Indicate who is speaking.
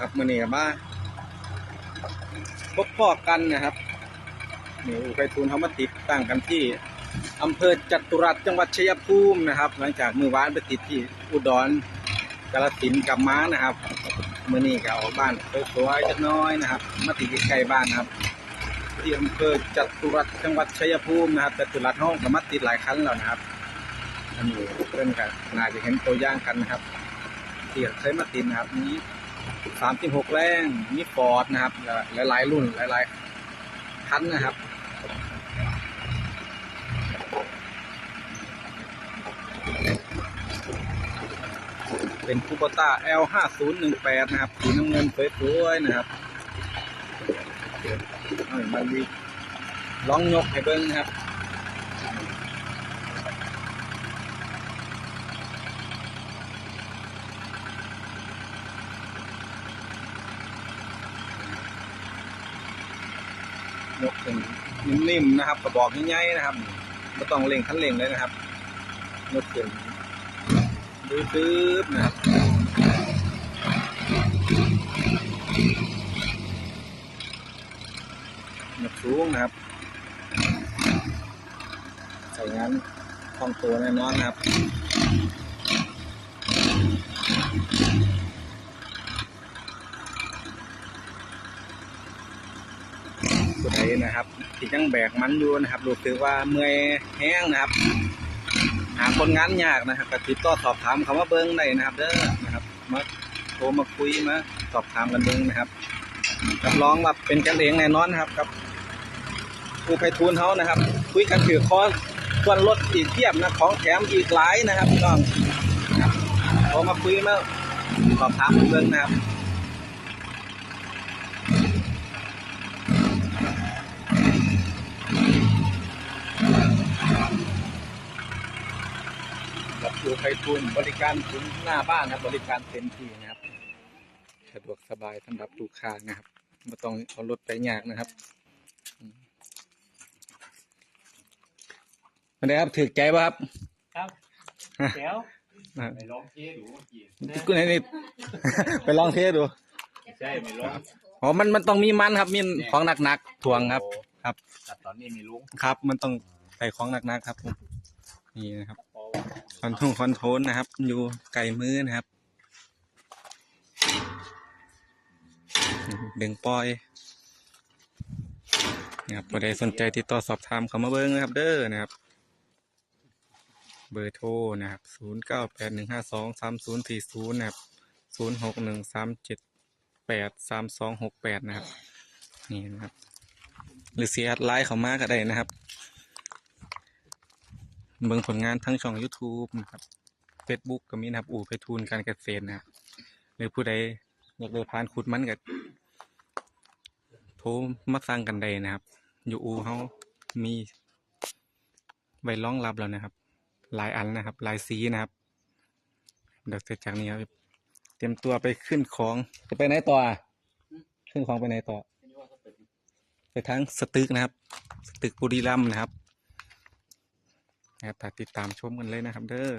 Speaker 1: ครับมื่อนี้ก็มาพบพอกันนะครับนี่อูไปทูลเขามาติดตั้งกันที่อำเภอจตุรัสจังหวัดชัยภูมินะครับ หลังจากมือวานไปติดที่อุดรกาฬสินกับม้านะครับมือนี้ก็เอาบ้านสวยๆจักน้อยนะครับ มาติดใกล้บ้านนะครับ ที่อำเภอจตุรัสจังหวัดชัยภูมินะครับจตุรัสห้องก็มาติดหลายครั้งแล้วนะครับอันนี้เพื่อนกันน่าจะเห็นตัวอย่างกันนะครับที่เคยมาติดนะครับนี้ สามสิบหกแรงมีฟอร์ดนะครับ หลายๆ รุ่น หลายๆคันนะครับเป็นคูปต้า L ห้าศูนย์หนึ่งแปดนะครับสีน้ำเงินสวยๆนะครับมันมีลองยกให้เบิ้งนะครับ ยกเป็นนิ่มๆนะครับ กระบอกง่ายๆนะครับไม่ต้องเร่งคันเร่งเลยนะครับยกเป็นดื้อๆนะครับยกสูงนะครับ ใส่งานคล่องตัวแน่นอนนะครับ ผู้ใด นะครับที่ยังแบกมันอยู่นะครับรู้สึกว่าเมื่อยแห้งนะครับ หาคนงานยากนะครับกติดต่อสอบถามคำว่าเบิ้งได้นะครับ เด้อนะครับมาโทรมาคุยมาสอบถามกันเบิ้งนะครับรับรองว่าเป็นกันเองแน่นอนนะครับกับผู้ไพทูลเขานะครับ คุยกันถือคอส่วนลดอีกเทียบนะของแถมอีกหลายนะครับพี่น้องโทรมาคุยมาสอบถามกันเบิ้งนะครับ กับอยู่ไพฑูรย์บริการถึงหน้าบ้านนะครับ บริการเต็มที่นะครับสะดวกสบายสำหรับลูกค้านะครับไม่ต้องเอารถไปยากนะครับอืมเป็นไงครับถือใจป่ะครับ
Speaker 2: ครับแจ๋ว
Speaker 1: นะครับ
Speaker 3: ไปลองเทสดูเมื่อกี้
Speaker 1: คุณไอ้นี่ไปลองเทสดู
Speaker 3: ใช่ไม่ลอง
Speaker 1: อ๋อมันมันต้องมีมันครับมีของหนักๆถ่วงครับ ครับ
Speaker 3: แต่ตอนนี้มีลุง
Speaker 1: ครับ มันต้องใส่ของหนักๆครับผมนี่นะครับ
Speaker 3: พอ
Speaker 1: คอนโทรลคอนโทรนะครับ อยู่ไกลมือนะครับดึงปล่อยนะครับผู้ใดสนใจติดต่อสอบถามเขามาเบิ้งนะครับ เด้อนะครับ เบอร์โทรนะครับศูนย์เก้าแปดหนึ่งห้าสองสามศูนย์สี่ศูนย์นะครับศูนย์หกหนึ่งสามเจ็ดแปดสามสองหกแปดนะครับ นี่นะครับ หรือเสียดไลน์เขามากก็ได้นะครับ เบิ่งผลงานทั้งช่อง YouTube นะครับ Facebook ก็มีนะครับ อู่ไปทูลการเกษตรนะครับหรือผู้ใดอยากได้พานขุดมันก็โทรมาสั่งกันได้นะครับ อยู่อู่เขามีไว้รองรับแล้วนะครับ หลายอันนะครับ หลายสีนะครับเดี๋ยวเสร็จจากนี้ครับเตรียมตัวไปขึ้นของจะไปไหนต่อขึ้นของไปไหนต่อ ไปทางสตึกนะครับ สตึกบุรีรัมย์นะครับ นะครับติดตามชมกันเลยนะครับ เด้อ